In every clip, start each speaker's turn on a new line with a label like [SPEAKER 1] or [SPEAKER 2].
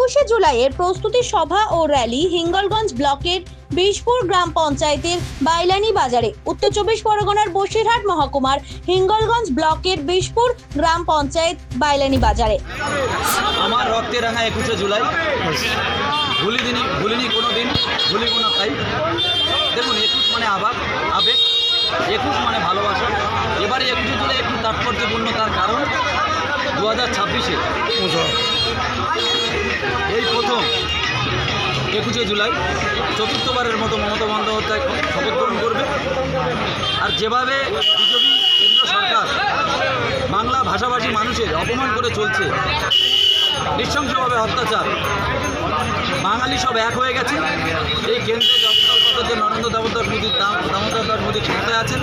[SPEAKER 1] একুশে জুলাইয়ের প্রস্তুতি সভা ও র্যালি হিঙ্গলগঞ্জ ব্লকের বিষপুর গ্রাম পঞ্চায়েতের বাইলানি বাজারে। উত্তর চব্বিশ পরগনার বসিরহাট মহকুমার হিঙ্গলগঞ্জ ব্লকের বিষপুর গ্রাম পঞ্চায়েত বাইলানি বাজারে।
[SPEAKER 2] আমার রক্তে রাঙা একুশে জুলাই। ভুলিদিনি ভুলিনি কোনো দিন ভুলিব না তাই। দেখুন, একুশ মানে আবার আবেগ, একুশ মানে ভালোবাসা। এবারে একুশে জুলাই একটু তাৎপর্যপূর্ণ তার কারণ দু হাজার ছাব্বিশে। এই প্রথম একুশে জুলাই, চতুর্থবারের মতো মমতা বন্দ্যোপাধ্যায় শপথ গ্রহণ করবে। আর যেভাবে বিজেপি, কেন্দ্র সরকার বাংলা ভাষাভাষী মানুষের অপমান করে চলছে, নৃশংসভাবে অত্যাচার, বাঙালি সব এক হয়ে গেছে। এই কেন্দ্রে যে নরেন্দ্র দামোদর মোদী দাম- দামোদর মোদী ক্ষমতায় আছেন,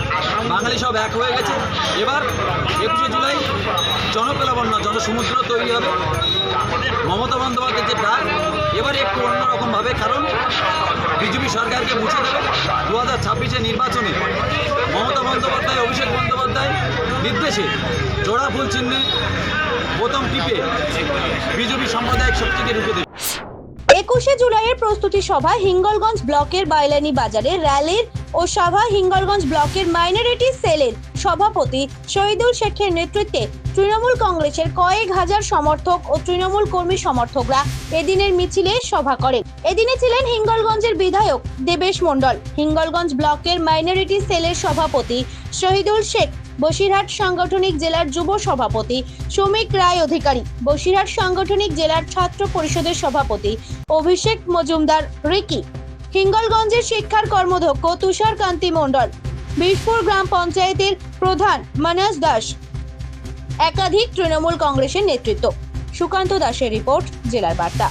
[SPEAKER 2] বাঙালি সব এক হয়ে গেছে। এবার একুশে জুলাই জনকলাবন্য জনসমুদ্র তৈরি হবে। মমতা বন্দ্যোপাধ্যায়ের যে ডাক, এবারে একটু অন্যরকমভাবে কারণ বিজেপি সরকারকে মুছে দেবে। দু হাজার ছাব্বিশে নির্বাচনে মমতা বন্দ্যোপাধ্যায়, অভিষেক বন্দ্যোপাধ্যায় নির্দেশে জোড়া ফুল চিহ্নে প্রথম টিপে বিজেপি সাম্প্রদায়িক শক্তিকে রুখে দেবে।
[SPEAKER 1] একুশে জুলাইয়ের প্রস্তুতি সভা হিঙ্গলগঞ্জ ব্লকের বাইলানি বাজারে, র্যালির ও সভা হিঙ্গলগঞ্জ ব্লকের মাইনরিটি সেলের সভাপতি শহীদুল শেখের নেতৃত্বে তৃণমূল কংগ্রেসের কয়েক হাজার সমর্থক ও তৃণমূল কর্মী সমর্থকরা এদিনের মিছিলে সভা করেন। এদিনে ছিলেন হিঙ্গলগঞ্জের বিধায়ক দেবেশ মণ্ডল। হিঙ্গলগঞ্জ ব্লকের মাইনরিটি সেলের সভাপতি শহীদুল শেখ, বসিরহাট সাংগঠনিক জেলার যুব সভাপতি শ্রমিক রায় অধিকারী, বসিরহাট সাংগঠনিক জেলার ছাত্র পরিষদের সভাপতি অভিষেক মজুমদার রিকি, হিঙ্গলগঞ্জের শিক্ষার কর্মধ্যক্ষ তুষার কান্তি মণ্ডল বীরপুর গ্রাম পঞ্চায়েতের প্রধান মানাস দাস। একাধিক তৃণমূল কংগ্রেসের নেতৃত্ব। সুকান্ত দাসের রিপোর্ট, জেলার বার্তা।